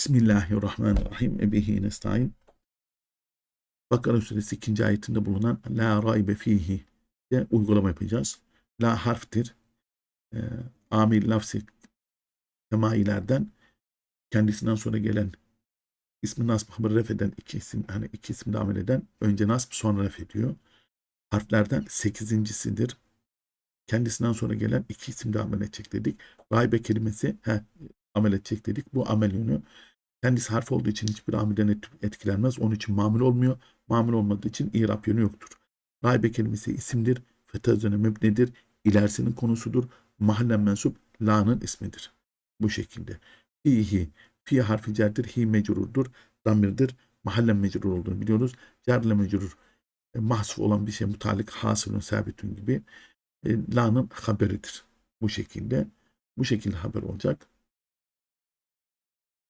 Bismillahirrahmanirrahim. Ebihi nesta'in. Bakara suresi 2. ayetinde bulunan La raybe fihi de uygulama yapacağız. La harftir. E, amil lafzi temailerden kendisinden sonra gelen ismi nasb haber ref eden iki isim hani iki isim amel eden önce nasb sonra ref ediyor. Harflerden sekizincisidir. Kendisinden sonra gelen iki isim de amel edecek dedik. Raybe kelimesi he, amel edecek dedik. Bu amel yönü. Kendisi harf olduğu için hiçbir amilden et- etkilenmez. Onun için mamul olmuyor. Mamul olmadığı için irap yönü yoktur. Raybe kelimesi isimdir. Fetha üzerine mebnedir. İlerisinin konusudur. Mahallen mensup la'nın ismidir. Bu şekilde. Fihi. Fi harfi cerdir. Hi mecrurdur. Damirdir. Mahallen mecrur olduğunu biliyoruz. Cerle mecrur. E, mahsuf olan bir şey mutalik hasılın sabitün gibi. E, la'nın haberidir. Bu şekilde. Bu şekilde haber olacak.